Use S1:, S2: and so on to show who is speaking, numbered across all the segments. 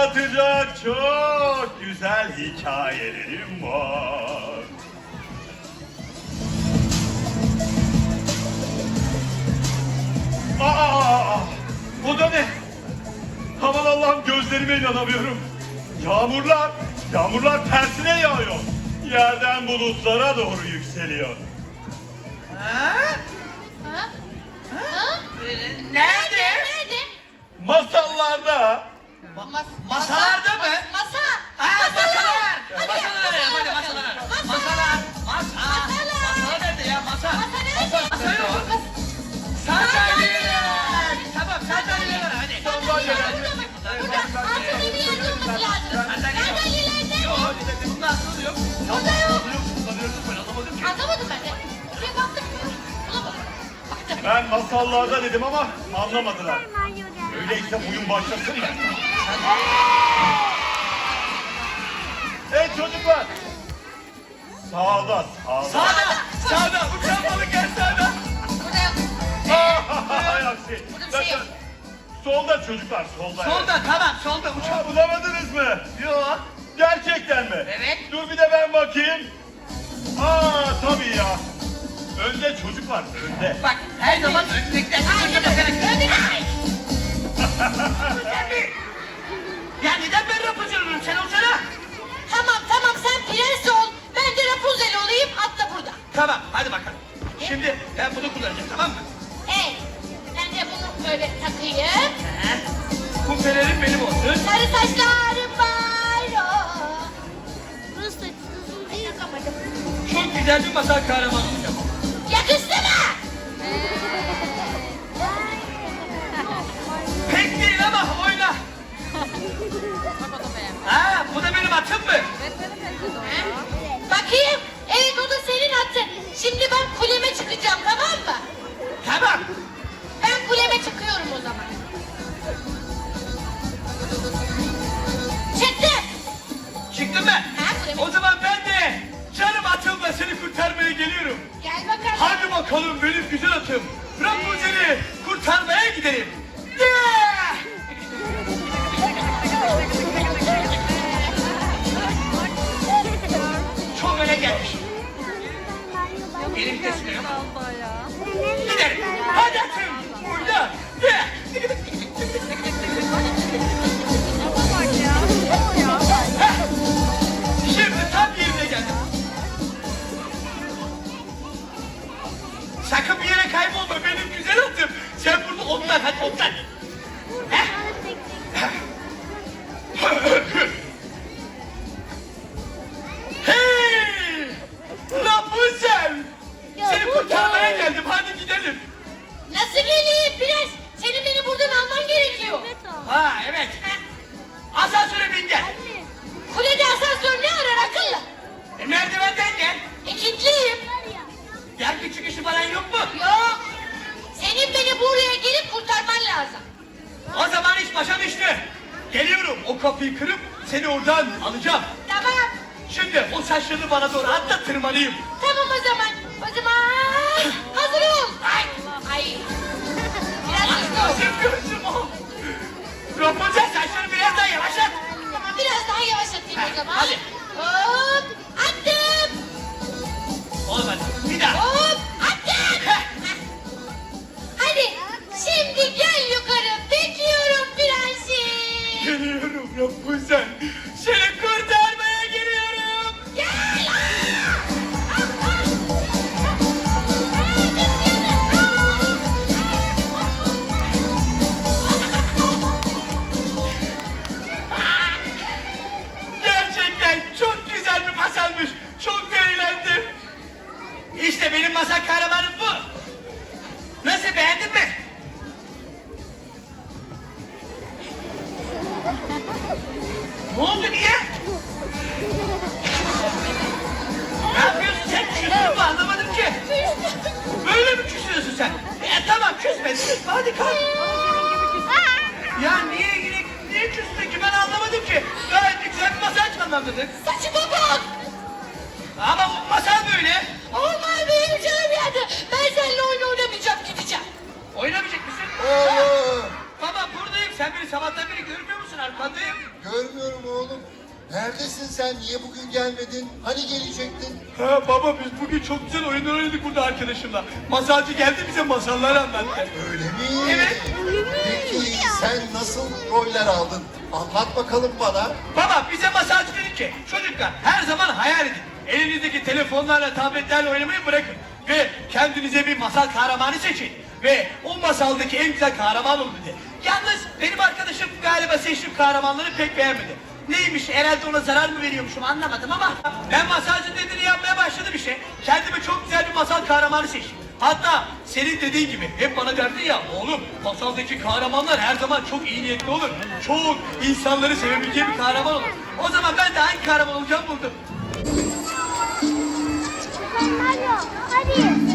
S1: anlatacak çok güzel hikayelerim var. Aa, aa, aa! O da ne? Aman Allah'ım gözlerime inanamıyorum. Yağmurlar, yağmurlar tersine yağıyor. Yerden bulutlara doğru yükseliyor.
S2: Ha? Ha?
S3: Nerede?
S2: Nerede?
S1: Masallarda
S2: Mas
S3: Masalarda mı?
S2: Masa.
S3: Aa, masalar!
S2: Hadi,
S3: Masalar hadi masalar. Masalar! Masa! Masa nerede ya, masa?
S2: Masa nerede?
S3: Masa yok. Sandalyeler! Tamam, sandalyeler hadi.
S1: Sandalyeler.
S2: Burada altında bir yerde olması lazım.
S3: Sandalye yok.
S2: Sandalyelerde.
S3: Yok, bunun aslı yok.
S2: Burada yok.
S3: Sanıyorsun ben anlamadım ki.
S2: Anlamadım ben de. Buraya baktık mı? Bulamadım. Baktım.
S1: Ben masallarda dedim ama anlamadılar. Öyleyse oyun başlasın ya. Hey çocuklar. Sağda, sağda.
S3: Sağda! Sağda! Uçan balık gel sağda!
S2: Burada yok.
S1: Hay aksi.
S2: Burada bir şey yok.
S1: Solda çocuklar, solda. evet.
S3: Solda, tamam, solda uçan
S1: Aa, bulamadınız mı?
S3: Yok.
S1: Gerçekten mi?
S3: Evet.
S1: Dur bir de ben bakayım. Aa tabii ya. Önde çocuk var, önde.
S3: Bak, her zaman. Önde Şimdi ben bunu kullanacağım, tamam mı?
S2: Evet. Ben de bunu böyle takayım.
S3: He. Bu pelerin benim olsun.
S2: Sarı saçlarım var. da değil. Takamadım.
S3: Çok güzel bir masal kahramanı olacağım.
S2: Yakıştı mı?
S3: Pek değil ama oyna. Ha, bu da benim atım mı?
S2: Bakayım. Evet o da senin atın. Şimdi çıkacağım tamam mı?
S3: Tamam.
S2: Ben kuleme çıkıyorum o zaman. Çıktım.
S3: Çıktın mı?
S2: Ha.
S3: O zaman ben de canım atımla seni kurtarmaya geliyorum.
S2: Gel bakalım.
S3: Hadi bakalım benim güzel atım. Rapunzel'i kurtarmaya gidelim. Otlan hadi otlan. Hey! Rapunzel! Seni kurtarmaya geldim hadi gidelim.
S2: Nasıl geleyim Prens? Senin beni buradan alman gerekiyor.
S3: Ha evet. Asansöre bin gel.
S2: Kulede asansör ne arar akıllı?
S3: E, merdivenden gel.
S2: İkinciyim.
S3: Gel bir çıkışı falan yok mu?
S2: Yok. Buraya gelip kurtarman lazım.
S3: O zaman iş başa düştü. Geliyorum o kapıyı kırıp seni oradan alacağım.
S2: Tamam.
S3: Şimdi o saçlarını bana doğru at da tırmanayım.
S2: Tamam o zaman. O zaman hazır ol. Ay. Ay. Biraz hızlı ol.
S3: Yapıyorsun o? Rapunzel saçları biraz daha yavaşlat.
S2: Tamam biraz daha yavaşlatayım o zaman.
S3: Hadi. Rapunzel. Sen? E, tamam küsme. küsme. Hadi kalk. Ya niye, niye, niye küstün ki ben anlamadım ki. Gayet güzel bir masal canlandırdık.
S2: Saçıma bak.
S3: Ama bu masal böyle.
S2: Olmaz benim canım yandı. Ben seninle oyun oynamayacağım gideceğim.
S3: Oynamayacak mısın?
S4: Oğlum.
S3: Baba buradayım. Sen beni sabahtan beri görmüyor musun? Arkandayım.
S4: Görmüyorum oğlum. Neredesin sen? Niye bugün gelmedin? Hani gelecektin?
S3: Ha baba biz bugün çok güzel oyunlar oynadık burada arkadaşımla. Masalcı geldi bize masallar anlattı.
S4: Öyle mi?
S3: Evet.
S4: Peki sen nasıl roller aldın? Anlat bakalım bana.
S3: Baba bize masalcı dedi ki çocuklar her zaman hayal edin. Elinizdeki telefonlarla, tabletlerle oynamayı bırakın. Ve kendinize bir masal kahramanı seçin. Ve o masaldaki en güzel kahraman olun dedi. Yalnız benim arkadaşım galiba seçtiğim kahramanları pek beğenmedi. Neymiş herhalde ona zarar mı veriyormuşum anlamadım ama ben masalcı dediğini yapmaya başladım işte. Kendime çok güzel bir masal kahramanı seçtim. Hatta senin dediğin gibi hep bana derdin ya oğlum masaldaki kahramanlar her zaman çok iyi niyetli olur. Çok insanları sevebileceği bir kahraman olur. O zaman ben de hangi kahraman olacağım buldum.
S5: Hadi.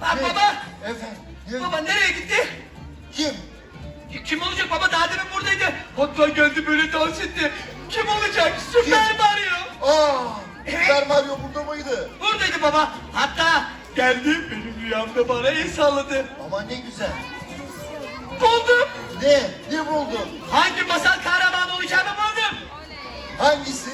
S3: Bak
S4: Kim?
S3: baba.
S4: Efendim,
S3: Baba nereye gitti?
S4: kim?
S3: Kim olacak baba? Daha demin buradaydı. Hatta geldi böyle dans etti. Kim olacak? Süper Mario.
S4: Aa,
S3: Evet.
S4: Süper Mario burada mıydı?
S3: Buradaydı baba. Hatta geldi benim rüyamda bana el salladı.
S4: Ama ne güzel.
S3: Buldum.
S4: Ne? Ne buldun?
S3: Hangi masal kahramanı olacağımı buldum.
S4: Hangisi?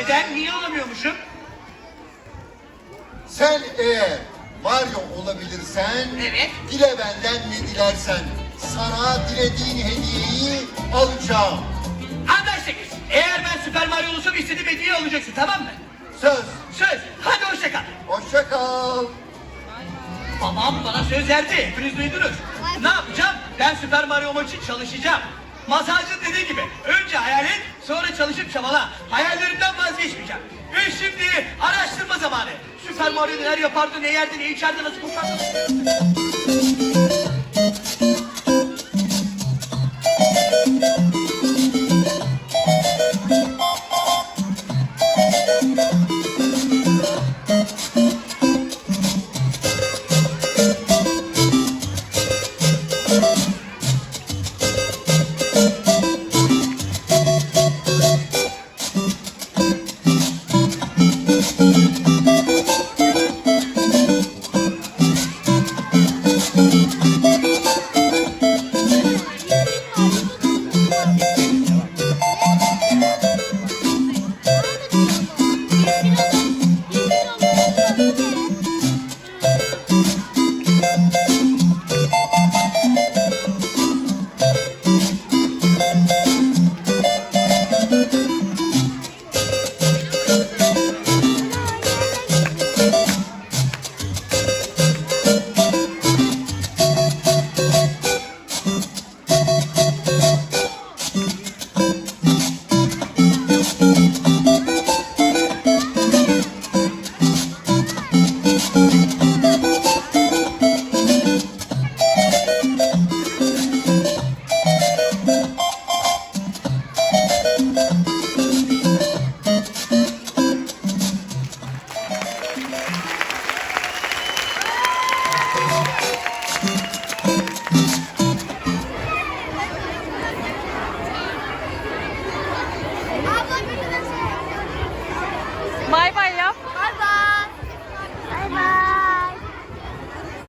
S3: Neden? Niye olamıyormuşum?
S4: Sen eğer Mario olabilirsen
S3: Evet.
S4: dile benden ne dilersen sana dilediğin hediyeyi alacağım.
S3: Anlaştık. Eğer ben Süper Mario olursam istediğim hediyeyi alacaksın tamam mı?
S4: Söz.
S3: Söz. Hadi hoşça kal.
S4: Hoşça kal.
S3: Babam bana söz verdi. Hepiniz duydunuz. Ne yapacağım? Ben Süper Mario için çalışacağım. Masalcı dediği gibi önce hayal et sonra çalışıp çabala. Hayallerimden vazgeçmeyeceğim. Ve şimdi araştırma zamanı. Süper Mario neler yapardı, ne yerdi, ne içerdi, nasıl koşardı.